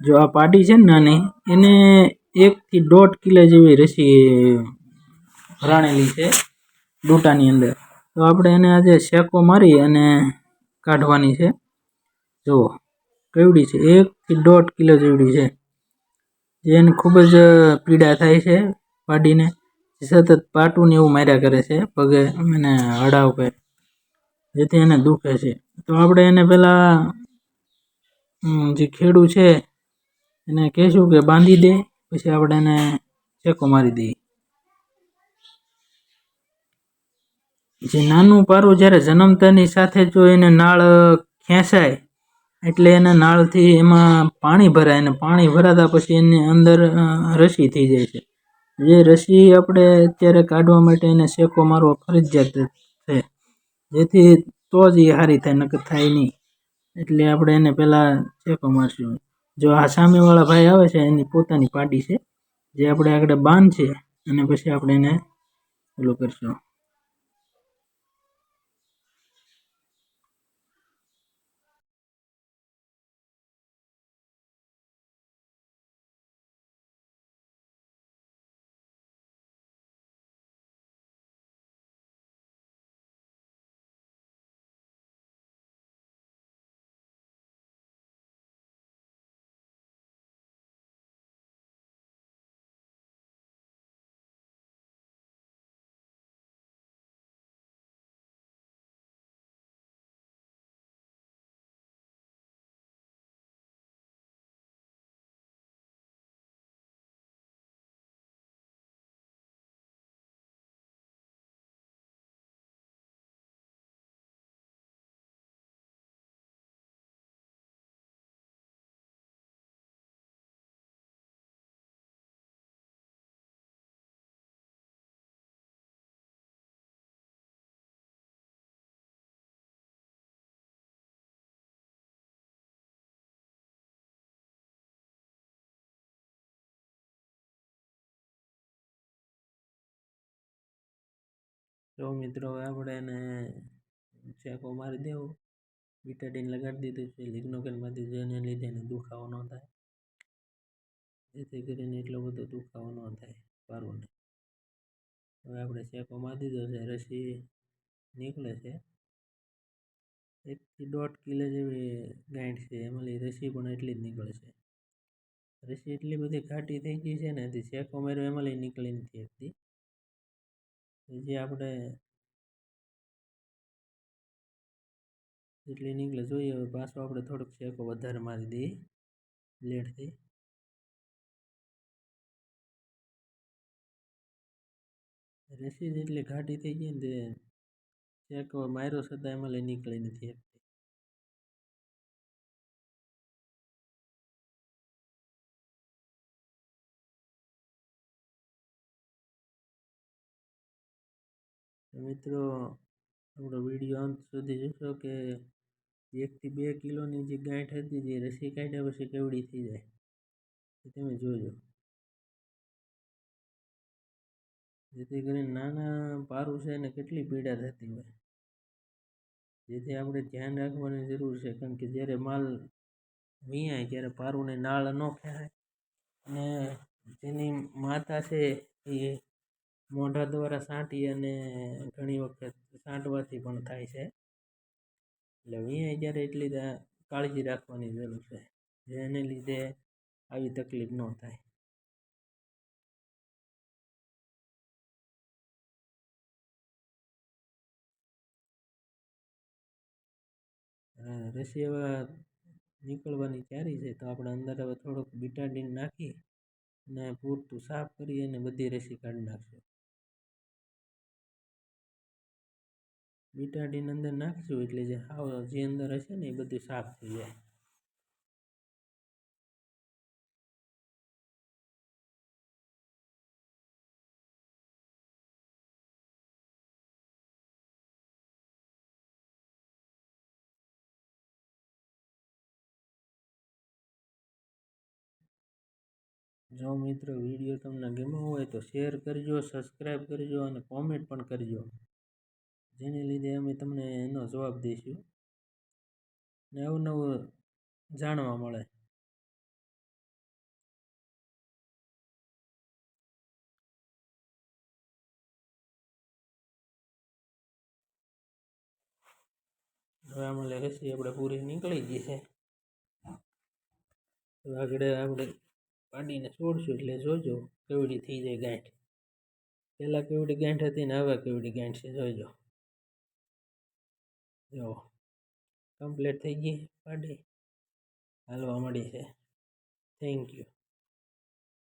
જો આ પાડી છે ને નાની, એને એકથી દોઢ કિલો જેવી રસી ભરાણેલી છે ડૂટાની અંદર. તો આપણે એને આજે શેકો મારી અને કાઢવાની છે. જુઓ, કેવડી છે, એકથી દોઢ કિલો જેવડી છે. જેને ખૂબ જ પીડા થાય છે પાડીને સતત પાટું એવું માર્યા કરે છે, પગે અને હડાવ કે જેથી એને દુખે છે. તો આપણે એને પહેલાં જે ખેડૂ છે એને કહેશું કે બાંધી દે, પછી આપણે એને ચેકો મારી દઈએ. જે નાનું પારું જ્યારે જન્મતાની સાથે જો એને નાળ ખેંચાય, એટલે એના નાળથી એમાં પાણી ભરાય અને પાણી ભરાતા પછી એની અંદર રસી થઈ જાય છે. જે રસી આપણે અત્યારે કાઢવા માટે એને શેકો મારવો ફરજિયાત છે. જેથી તો જ એ સારી થાય, નકર થાય નહીં. એટલે આપણે એને પહેલાં શેકો મારશું. જો આ સામેવાળા ભાઈ આવે છે, એની પોતાની પાડી છે, જે આપણે આગળ બાંધ છે અને પછી આપણે એને ઓલું કરશું. તો મિત્રો હવે આપણે એને ચેકો મારી દેવો. વિટાડીન લગાડી દીધું છે લિગ્નોકેનમાંથી જેને લીધે એને દુખાવો ન થાય. જેથી કરીને એટલો બધો દુખાવો ન થાય પારુંને હવે આપણે ચેકો મારી દીધો છે, રસી નીકળે છે. એકથી દોઢ કિલો જેવી ગાંઠ છે, એમાં રસી પણ એટલી જ નીકળે છે. રસી એટલી બધી ઘાટી થઈ ગઈ છે ને તે ચેકો માર્યો, એમાં નીકળી નથી શકતી જે આપણે જેટલી નીકળે જોઈએ હવે પાછો આપણે થોડોક શેકો વધારે મારી દઈએ બ્લેડથી રેસી જેટલી ઘાટી થઈ ગઈ ને તે શેકો માર્યો છતાં એમાં લઈ નીકળી નથી મિત્રો, આપણો વીડિયો અંત સુધી જોશો કે એકથી બે કિલોની જે ગાંઠ હતી જે રસી કાઢ્યા પછી કેવડી થઈ જાય, એ તમે જોજો. જેથી કરીને નાના પારું છે એને કેટલી પીડા થતી હોય. જેથી આપણે ધ્યાન રાખવાની જરૂર છે, કારણ કે જ્યારે માલ વીણાય ત્યારે પારુંને નાળ ન ખેંચાય. અને જેની માતા છે એ મોઢા દ્વારા સાંટી અને ઘણી વખત સાંટવાથી પણ થાય છે. એટલે વીણાય જ્યારે એટલી કાળજી રાખવાની જરૂર છે, જેને લીધે આવી તકલીફ ન થાય. રસી હવે નીકળવાની તૈયારી છે? તો આપણે અંદર હવે થોડુંક બીટાડીન નાખી અને પૂરતું સાફ કરી અને બધી રસી કાઢી નાખશું. બીટાડીન અંદર નાખીશું એટલે જે જે અંદર હશે ને એ બધું સાફ થઈ જાય. જો મિત્રો વીડિયો તમને ગમ્યો હોય તો શેર કરજો સબસ્ક્રાઈબ કરજો અને કોમેન્ટ પણ કરજો. જેને લીધે અમે તમને એનો જવાબ દઈશું. ને નવું નવું જાણવા મળે. હવે આમાં રસી આપણે પૂરી નીકળી ગઈ છે. આગળ આપણે પાડીને છોડશું એટલે જોજો કેવડી થઈ જાય ગાંઠ. પહેલાં કેવડી ગાંઠ હતી ને હવે કેવડી ગાંઠ છે, જોજો. જો કમ્પ્લીટ થઈ ગઈ પાર્ટી. હાલવા મળી છે. Thank you